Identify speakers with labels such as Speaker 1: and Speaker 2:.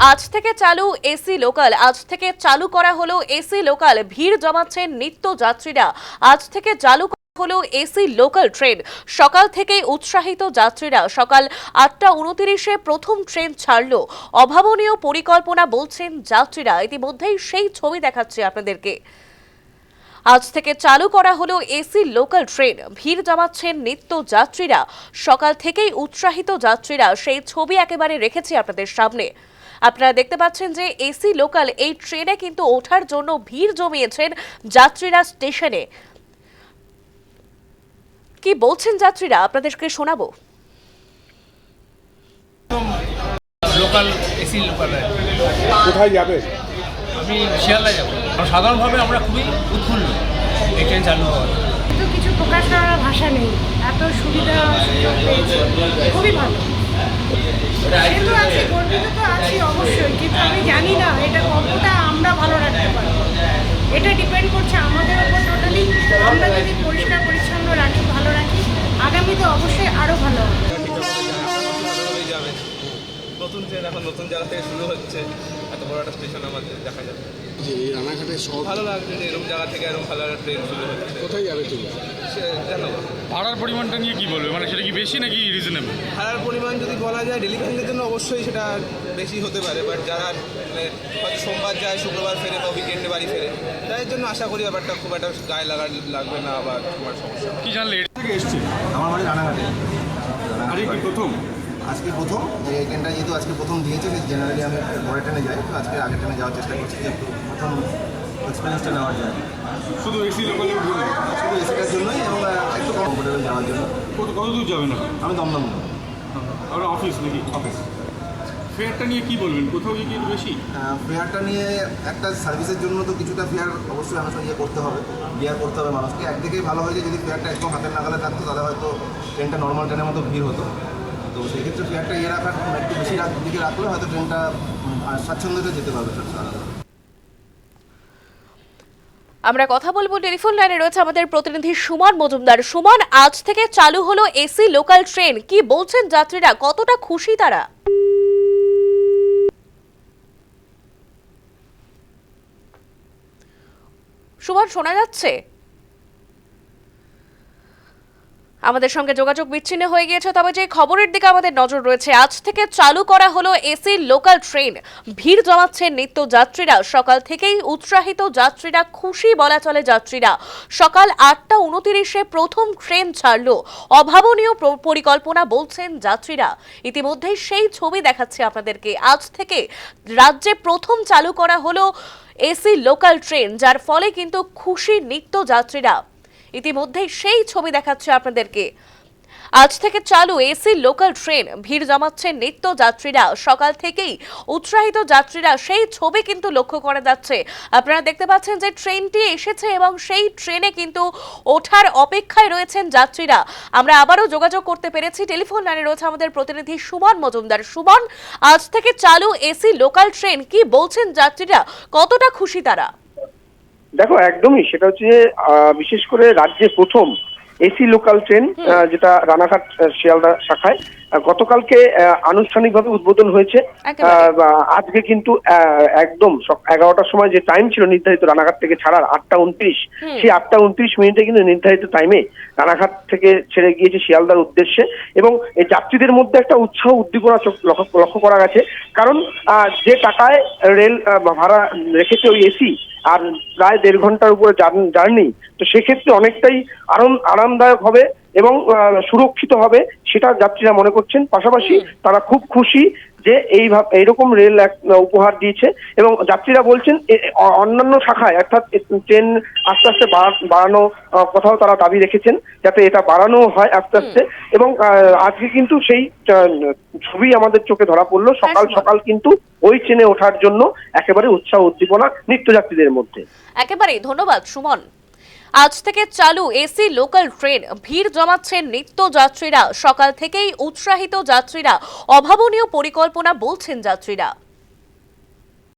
Speaker 1: আজ থেকে চালু এসি লোকাল, আজ থেকে চালু করা হলো এসি লোকাল। ভিড় জমাচ্ছেন নিত্য যাত্রীরা আজ থেকে চালু হলো এসি লোকাল ট্রেন। সকাল থেকেই উৎসাহিত যাত্রীরা। সকাল আটটা উনতিরিশে প্রথম ট্রেন ছাড়ল। অভাবনীয় পরিকল্পনা বলছেন যাত্রীরা। ইতিমধ্যেই সেই ছবি দেখাচ্ছি আপনাদেরকে। আজ থেকে চালু করা হলো এসি লোকাল ট্রেন। ভিড় জমাচ্ছেন নিত্য যাত্রীরা সকাল থেকেই উৎসাহিত যাত্রীরা। সেই ছবি একেবারে রেখেছি আপনাদের সামনে। আপনারা দেখতে পাচ্ছেন যে এসি লোকাল এই ট্রেনে কিন্তু ওঠার জন্য ভিড় জমিয়েছেন যাত্রীরা স্টেশনে। কি বলছেন যাত্রীরা? আপনাদেরকে শোনাবো।
Speaker 2: লোকাল এসি লোকাল
Speaker 3: কোথায় যাবে?
Speaker 2: আমি শিয়ালদা যাব। সাধারণভাবে আমরা খুবই উৎফুল্ল এই ট্রেন চালু হওয়ার।
Speaker 4: কিছু প্রকাশ করার ভাষা নেই। এত সুবিধা খুবই ভালো। কিন্তু আছি গর্বিত তো আছি অবশ্যই কিন্তু আমি জানি না এটা কতটা আমরা ভালো রাখতে পারব। এটা ডিপেন্ড করছে আমাদের উপর টোটালি আমরা যদি পরিষ্কার পরিচ্ছন্ন রাখি ভালো রাখি আগামীতে অবশ্যই আরও ভালো হবে।
Speaker 5: নতুন ট্রেন এখন নতুন জায়গা থেকে শুরু হচ্ছে এত বড় একটা স্টেশন আমাদের দেখা যাবে।
Speaker 3: যে এই রানাঘাটে সব
Speaker 5: ভালো লাগছে যে এরকম জায়গা থেকে এরকম ভালো একটা ট্রেন শুরু হচ্ছে।
Speaker 3: কোথায় যাবে তুমি?
Speaker 6: ভাড়ার পরিমাণটা নিয়ে কি বলবে? মানে সেটা কি বেশি নাকি রিজনেবল
Speaker 5: ভাড়ার পরিমাণ যদি বলা যায় ডেলি প্যাসেঞ্জের জন্য অবশ্যই সেটা বেশি হতে পারে বাট যারা মানে হয়তো সোমবার যায় শুক্রবার ফেরে বা উইকেন্ডে বাড়ি ফেরে তাদের জন্য আশা করি ব্যাপারটা খুব একটা গায়ে লাগা লাগবে না বা তোমার সমস্যা
Speaker 6: কি জানলে?
Speaker 3: থেকে এসছে
Speaker 7: আমার বাড়ি রানাঘাটে।
Speaker 3: আরে কি প্রথম?
Speaker 7: আজকে প্রথম এই ট্রেনটা যেহেতু আজকে প্রথম দিয়েছে জেনারেলি আমি পরের ট্রেনে যাই। তো আজকে আগের ট্রেনে যাওয়ার চেষ্টা করছি যে প্রথম এক্সপিরিয়েন্সটা নেওয়ার জন্য।
Speaker 3: শুধু এসি লোকালে উঠবে
Speaker 7: শুধু এসিটার জন্যই এবং একটু কমফোর্টেবল যাওয়ার জন্য।
Speaker 3: কত কত দূর যাবেন
Speaker 7: আমি দমদম।
Speaker 3: আপনার অফিস নাকি?
Speaker 7: অফিস
Speaker 3: ফেয়ারটা নিয়ে কি বলবেন? কোথাও গিয়ে কি বেশি?
Speaker 7: ফেয়ারটা নিয়ে একটা সার্ভিসের জন্য তো কিছুটা ফেয়ার অবশ্যই মানুষকে ইয়ে করতে হবে। বিয়ার করতে হবে মানুষকে। একদিকেই ভালো হয়েছে যদি ফেয়ারটা একদম হাতের নাগালে থাকতো তাহলে হয়তো ট্রেনটা নর্মাল ট্রেনের মতো ভিড় হতো। তো সেই ক্ষেত্রে ফেয়ারটা ইয়ে রাখার একটু বেশি রাত দিকে রাখলে হয়তো ট্রেনটা স্বাচ্ছন্দ্যতে যেতে পারবে
Speaker 1: আমরা কথা বলব টেলিফোন লাইনে রয়েছে আমাদের প্রতিনিধি সুমন মজুমদার। সুমন, আজ থেকে চালু হলো এসি লোকাল ট্রেন। কি বলছেন যাত্রীরা? কতটা খুশি তারা? সুমন, শোনা যাচ্ছে? আমাদের সঙ্গে যোগাযোগ বিচ্ছিন্ন হয়ে গিয়েছে, তবে যে খবরের দিকে আমাদের নজর রয়েছে, আজ থেকে চালু করা হলো এসি লোকাল ট্রেন। ভিড় জমাচ্ছেন নিত্য যাত্রীরা। সকাল থেকেই উৎসাহিত যাত্রীরা, খুশি বলা চলে যাত্রীরা। সকাল আটটা উনতিরিশে প্রথম ট্রেন ছাড়লো। অভাবনীয় পরিকল্পনা বলছেন যাত্রীরা। ইতিমধ্যেই সেই ছবি দেখাচ্ছে আপনাদেরকে। আজ থেকে রাজ্যে প্রথম চালু করা হলো এসি লোকাল ট্রেন, যার ফলে কিন্তু খুশি নিত্য যাত্রীরা। ইতিমধ্যেই সেই ছবি দেখাচ্ছে আপনাদেরকে। আজ থেকে চালু এসি লোকাল ট্রেন, ভিড় জমাচ্ছেন নিত্য যাত্রীরা সকাল থেকেই উৎসাহিত যাত্রীরা সেই ছবি কিন্তু লক্ষ্য করা যাচ্ছে। আপনারা দেখতে পাচ্ছেন যে ট্রেনটি এসেছে এবং সেই ট্রেনে কিন্তু ওঠার অপেক্ষায় রয়েছেন যাত্রীরা। আমরা আবারও যোগাযোগ করতে পেরেছি। টেলিফোন লাইনে রয়েছে আমাদের প্রতিনিধি সুমন মজুমদার। সুমন, আজ থেকে চালু এসি লোকাল ট্রেন, কি বলছেন যাত্রীরা? কতটা খুশি তারা?
Speaker 8: দেখো একদমই। সেটা হচ্ছে যে, আহ, বিশেষ করে রাজ্যে প্রথম এসি লোকাল ট্রেন যেটা রানাঘাট শিয়ালদা শাখায় গতকালকে আনুষ্ঠানিকভাবে উদ্বোধন হয়েছে। আজকে কিন্তু একদম এগারোটার সময় যে টাইম ছিল নির্ধারিত রানাঘাট থেকে ছাড়ার আটটা উনত্রিশ সেই আটটা উনত্রিশ মিনিটে কিন্তু নির্ধারিত টাইমে রানাঘাট থেকে ছেড়ে গিয়েছে শিয়ালদার উদ্দেশ্যে এবং এই যাত্রীদের মধ্যে একটা উৎসাহ উদ্দীপনা লক্ষ্য করা গেছে। কারণ আহ, যে টাকায় রেল ভাড়া রেখেছে ওই এসি আর প্রায় দেড় ঘণ্টার উপরে জার্নি তো সেক্ষেত্রে অনেকটাই আরাম আরামদায়ক হবে। এবং সুরক্ষিত হবে সেটা যাত্রীরা মনে করছেন। পাশাপাশি তারা খুব খুশি যে এই এইরকম রেল এক উপহার দিয়েছে এবং যাত্রীরা বলছেন অন্যান্য শাখায় অর্থাৎ ট্রেন আস্তে আস্তে বাড়ানো কথাও তারা দাবি রেখেছেন যাতে এটা বাড়ানো হয় আস্তে আস্তে। এবং আজকে কিন্তু সেই ছবি আমাদের চোখে ধরা পড়ল। সকাল সকাল কিন্তু ওই ট্রেনে ওঠার জন্য একেবারে উৎসাহ উদ্দীপনা নিত্যযাত্রীদের মধ্যে।
Speaker 1: একেবারে ধন্যবাদ সুমন। আজ থেকে চালু এসি লোকাল ট্রেন। ভিড় জমাচ্ছেন নিত্য যাত্রীরা। সকাল থেকেই উৎসাহিত যাত্রীরা। অভাবনীয় পরিকল্পনা বলছেন যাত্রীরা।